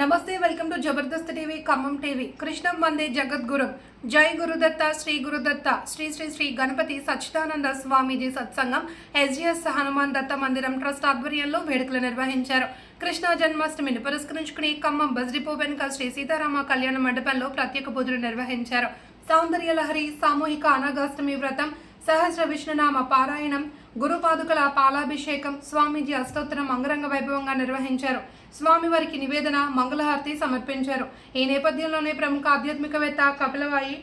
నమస్తే welcome to Jabardasth TV Khammam TV. కృష్ణం వందే జగద్గురం. జై గురుదత్త శ్రీ గురుదత్త. శ్రీ శ్రీ శ్రీ గణపతి సచ్చిదానంద స్వామీజీ సత్సంగం ఎస్జిఎస్ హనుమాన్ దత్త మందిరం ట్రస్ట్ ఆధ్వర్యంలో వేడుకలు నిర్వహించారు. కృష్ణ జన్మాష్టమిని పురస్కరించుకుని ఖమ్మం బస్ డిపో వెనుక శ్రీ సీతారామ కళ్యాణ మండపంలో ప్రత్యేక పూజలు నిర్వహించారు. సౌందర్య లహరి సామూహిక అనాగాష్టమి వ్రతం సహస్ర విష్ణునామ పారాయణం గురుపాదుకల పాలాభిషేకం స్వామీజీ అష్టోత్తరం అంగరంగ వైభవంగా నిర్వహించారు. స్వామివారికి నివేదన మంగళహారతి సమర్పించారు. ఈ నేపథ్యంలోనే ప్రముఖ ఆధ్యాత్మికవేత్త కపిలవాయి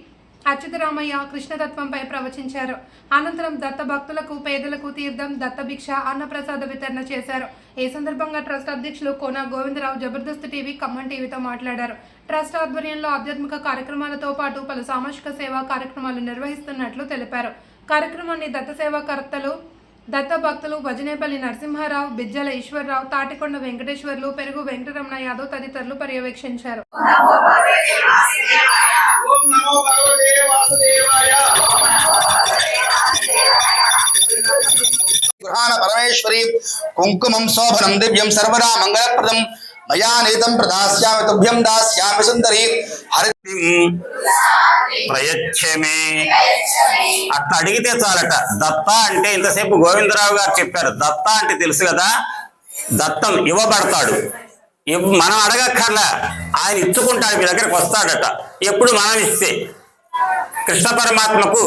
అచ్యుతరామయ్య కృష్ణతత్వంపై ప్రవచించారు. అనంతరం దత్త భక్తులకు పేదలకు తీర్థం దత్త భిక్ష అన్నప్రసాద వితరణ చేశారు. ఈ సందర్భంగా ట్రస్ట్ అధ్యక్షులు కోన గోవిందరావు జబర్దస్త్ టీవీ ఖమ్మం టీవీతో మాట్లాడారు. ట్రస్ట్ ఆధ్వర్యంలో ఆధ్యాత్మిక కార్యక్రమాలతో పాటు పలు సామాజిక సేవా కార్యక్రమాలు నిర్వహిస్తున్నట్లు తెలిపారు. కార్యక్రమాన్ని దత్త సేవాకర్తలు దత్త భక్తులు భజనేపల్లి నరసింహారావు బిజ్జల ఈశ్వరరావు తాటికొండ వెంకటేశ్వర్లు పెరుగు వెంకటరమణ యాదవ్ తదితరులు పర్యవేక్షించారు. పరమేశ్వరి కుంకుమం శోభనం దివ్యం సర్వదా మంగళప్రదం. మయా నీతం ప్రదాస్యామి తుభ్యం దాస్యామి సుందరి హరిం ప్రయచ్చమే అట్లా అడిగితే చాలట. దత్త అంటే ఇంతసేపు గోవిందరావు గారు చెప్పారు. దత్త అంటే తెలుసు కదా దత్తం ఇవ్వబడతాడు. మనం అడగక్కర్లా. ఆయన ఇచ్చుకుంటాడు మీ దగ్గరకు వస్తాడట. ఎప్పుడు మనం ఇస్తే. కృష్ణ పరమాత్మకు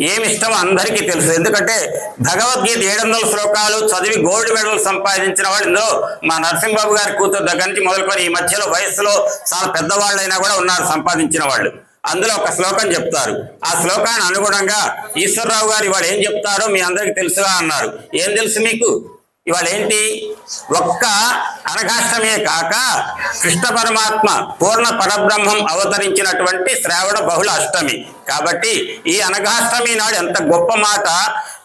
ఏమి ఇష్టమో అందరికీ తెలుసు. ఎందుకంటే భగవద్గీత ఏడు వందల శ్లోకాలు చదివి గోల్డ్ మెడల్ సంపాదించిన వాళ్ళు ఇందులో మా నరసింహబాబు గారి కూతురు దగ్గర నుంచి మొదలుకొని ఈ మధ్యలో వయసులో చాలా పెద్దవాళ్ళైనా కూడా ఉన్నారు సంపాదించిన వాళ్ళు. అందులో ఒక శ్లోకం చెప్తారు. ఆ శ్లోకాన్ని అనుగుణంగా ఈశ్వరరావు గారు ఇవాళ ఏం చెప్తారో మీ అందరికి తెలుసుగా అన్నారు. ఏం తెలుసు మీకు? ఇవాళ ఏంటి? ఒక్క అనఘాష్టమే కాక కృష్ణ పరమాత్మ పూర్ణ పరబ్రహ్మం అవతరించినటువంటి శ్రావణ బహుళ అష్టమి. కాబట్టి ఈ అనఘాష్టమి నాడు ఎంత గొప్ప మాట.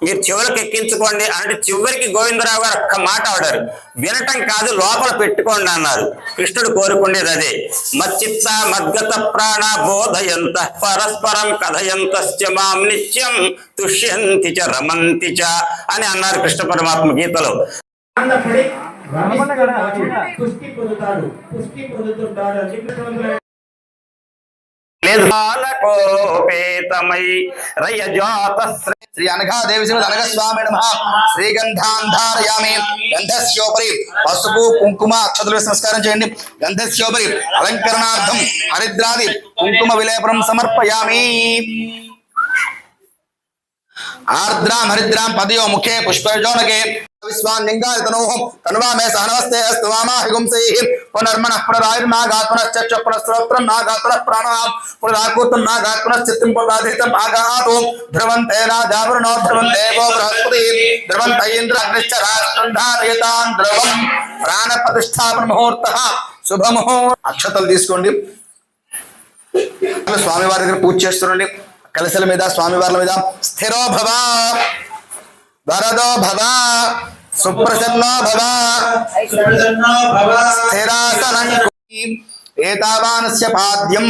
మీరు చివరికి ఎక్కించుకోండి అంటే చివరికి గోవిందరావు గారు ఒక్క మాట ఆడారు. వినటం కాదు లోపల పెట్టుకోండి అన్నారు. కృష్ణుడు కోరుకునేది అదే. మచ్చిత్త మద్గత ప్రాణ బోధయంత పరస్పరం కథయంత మాం నిత్యం తుష్యంతి చ రమంతి చ అని అన్నారు కృష్ణ పరమాత్మ గీతలో. ఆనందపడి పుష్టి పొందుతాడు. పుష్టి పొందుతుంటాడు. అని చెప్పి లేదు బాలకోపేతమై రయజాత శ్రీ అనఘాదేవి శ్రీ అనఘస్వామి నమ శ్రీగంధాన్ ధారయామి గంధస్యోపరి పసుపు కుంకుమ అక్షతులు వేసి నమస్కారం చేయండి. గంధస్యోపరి అలంకరణార్థం హరిద్రాది కుంకుమ విలేపనం సమర్పయామి. ఆర్ద్రాం హరిద్రాం పదయో ముఖే పుష్పజోనకే విశ్వాన్లింగాయతనోహం తన్వా మే సహనవస్తే అస్తు వామా హిగుంసైః పునర్మనః పునరాయుర్నాగాత్ పునశ్చ పునఃశ్రోత్రం నాగాత్ పునః ప్రాణాం పునరాకూతం నాగాత్ పునశ్చిత్తం పునరాధితం ఆగాతు ధ్రువంతే నాజావరుణో ధ్రువంతే గో బృహస్పతి ధ్రువంత ఇంద్ర అగ్నిశ్చ రాష్ట్రం ధ్రువం ప్రాణ ప్రతిష్టాపన ముహూర్త శుభముహూర్త అక్షతలు తీసుకోండి. స్వామివారి దగ్గర పూజ చేస్తుండండి. కలశల మీద స్వామివార్ల మీద. స్థిరో భవ వరదో భవ సుప్రసన్నో భవ స్థిరాసనం ఏతావానస్య పాద్యం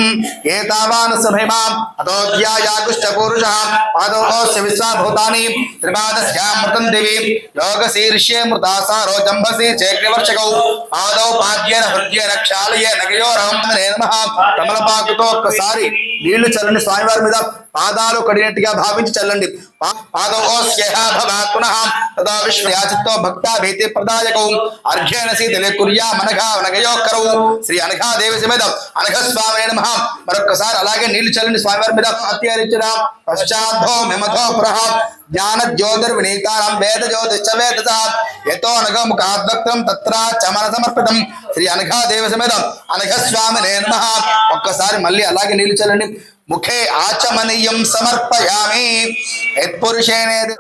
ఏతావానస్య భైమాం అతోధ్యాయాగుశ్చ పురుషः పాదోస్య విశ్వాభూతాని త్రిపాదస్యామృతం దివి యోగశీర్ష్యే మృతాసారో జంబసి చైక్రవర్షకౌ పాదౌ పాద్యేన హృద్యేన క్షాళయేన నగయోరహం నమః కమలపాకుతో ఒక్కసారి నీళ్ళు చల్లండి స్వామివారి మీద పాదాలు కడినట్టుగా భావించి చల్లండి. తదా విశ్వయాచిత్తో భక్త భీతి ప్రదాయకౌ. అర్ఘ్యేన సీతలే కుర్యా మనఘా నగయోకరౌ శ్రీ అనఘా దేవి సమేత అనఘ స్వామి నమః. మరొక్కసారి అలాగే నీళ్ళు చల్లండి స్వామివారి మీద అత్యరించిన పశ్చాద్ధో మిమథో పురః జ్ఞాన జ్యోతిర్ వినీతానం వేద జ్యోతిశ్చ వేద యతో అనఘ ముఖాద్వక్తం తత్ర చమన సమర్పితం. శ్రీ అనఘా అనఘ స్వామి ఒక్కసారి మళ్ళీ అలాగే నీళ్ళు చల్లండి. मुखे आचमनीय समर्पयामि यत्पुरुषेण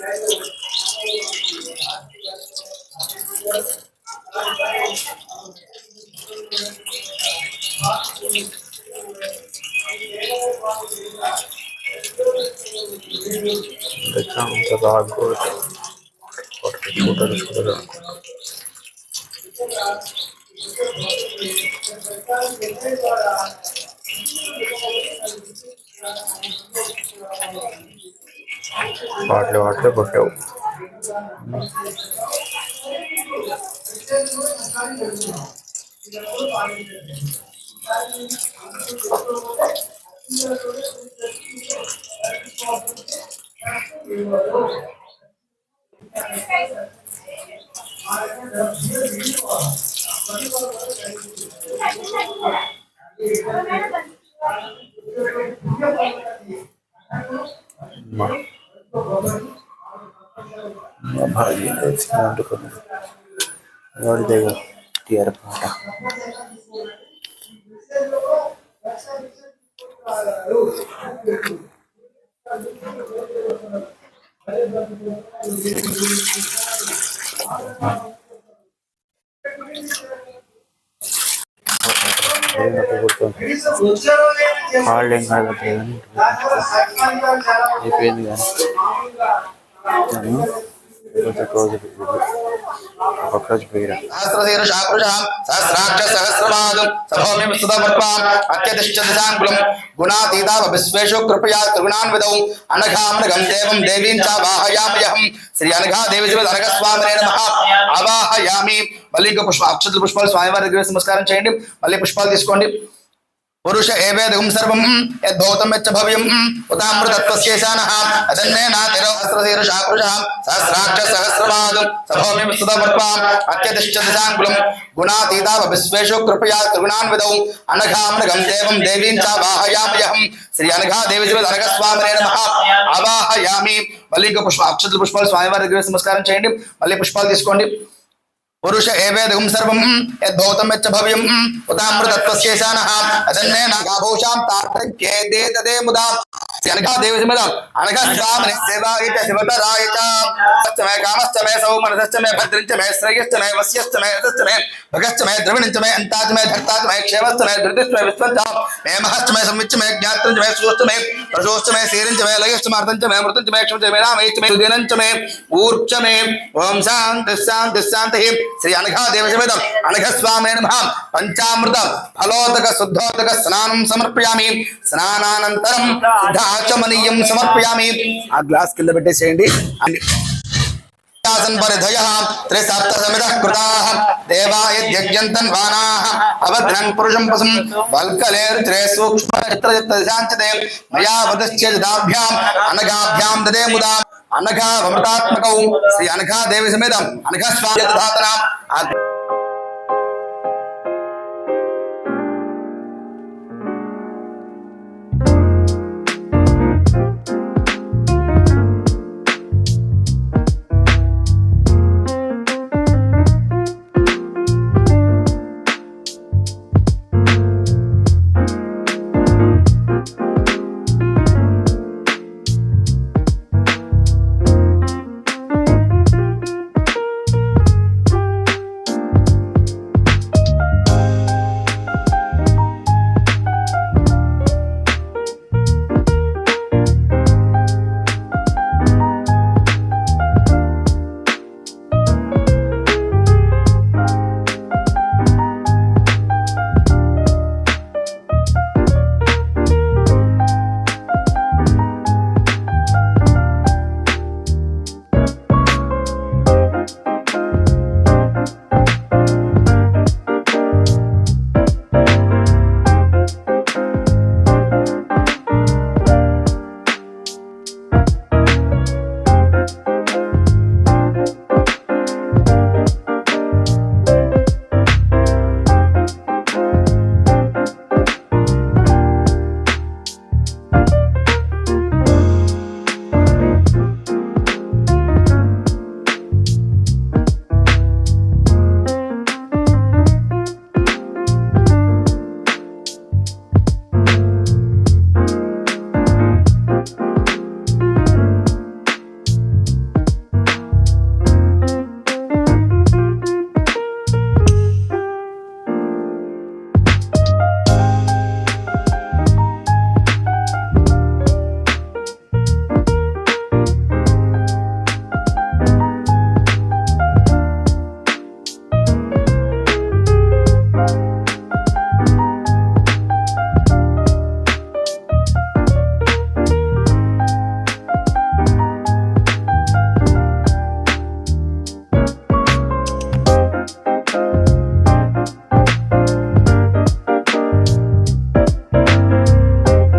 Thank you. Become the log good or the total is good. వాటిలో వాటిలో కొట్టావు ভাই ছিলাম দোকানে తెలిసింది అంటుకుంది వాడిదే టీఆర్ పాట కాళ్ళు ఏం కడగట్లేదు అయిపోయింది కానీ కొంచెం రోజు ఒక రోజు సహస్రాక్ష సహస్రపాదం సభోమి సుధవర్పాం అత్యతిష్ట దిశాంకులం గుణాతీతావ విశ్వేషు కృపయా త్రిగుణాన్విదౌ అనఘామనఘం దేవం దేవీం చ వాహయామయహం శ్రీ అనఘా దేవి శ్రీ అనఘస్వామినే నమః ఆవాహయామి. మళ్ళీ ఇంకా పుష్ప పుష్పాలు స్వామివారి దగ్గర నమస్కారం చేయండి. మళ్ళీ పుష్పాలు తీసుకోండి. పురుష ఏవేదం సర్వం యద్భూతం యచ్చ భవ్యం ఉతామృతత్వస్యేషానః అదన్నే నాతిరో సహస్రశీర్షాకృషాం సహస్రాక్ష సహస్రపాదం సభోమి విస్తుతవర్పాం అత్యతిష్ట దిశాంకులం గుణాతీతావ విశ్వేషు కృపయా త్రిగుణాన్విదౌ అనఘామనఘం దేవం దేవీం చ వాహయామయహం శ్రీ అనఘా దేవి శ్రీ అనఘస్వామినే నమః ఆవాహయామి మళ్ళీ ఇంకా పుష్ప అక్షతుల పుష్పాలు స్వామివారి దగ్గర నమస్కారం చేయండి। మళ్ళీ పుష్పాలు తీసుకోండి। పురుష ఏవేదం సర్వం యద్భూతం యచ్చ భవ్యం ఉతామృతత్వస్యేషానః అదన్నే నాగాభూషాం తాత్రే తదే ముదా అనగా దేవి మీద అనగా స్వామిని సేవాయిత శివతరాయ చ అష్టమే కామశ్చ మే సౌమనశ్చ మే భద్రంచ మే శ్రేయశ్చ మే వస్యశ్చ మే యశశ్చ మే భగశ్చ మే ద్రవిణంచ మే అంతాచ మే ధర్తాచ మే క్షేమశ్చ మే ధృతిశ్చ మే విశ్వంచ మే మహశ్చ మే సంవిచ్చ మే జ్ఞాత్రంచ మే సూశ్చ మే ప్రజోశ్చ మే శీరించ మే లయశ్చ మార్తంచ మే మృతంచ మే క్షమచ మే స్నానం సమర్పయామి ఆ గ్లాస్ కింద పెట్టేసేయండి. పరిధయ త్రిసప్త సమిత కృతా దేవాయ యజ్ఞంతన్ వానాః అవధ్రన్ పురుషం పశుం వల్కలేర్ త్రే సూక్ష్మ చిత్ర చిత్ర శాంచతే మయా వదశ్చ దాభ్యాం అనఘాభ్యాం దదే ముదా అనఘా అమృతాత్మకౌ శ్రీ అనఘా దేవి సమేతం అనఘా స్వామి దాతనాం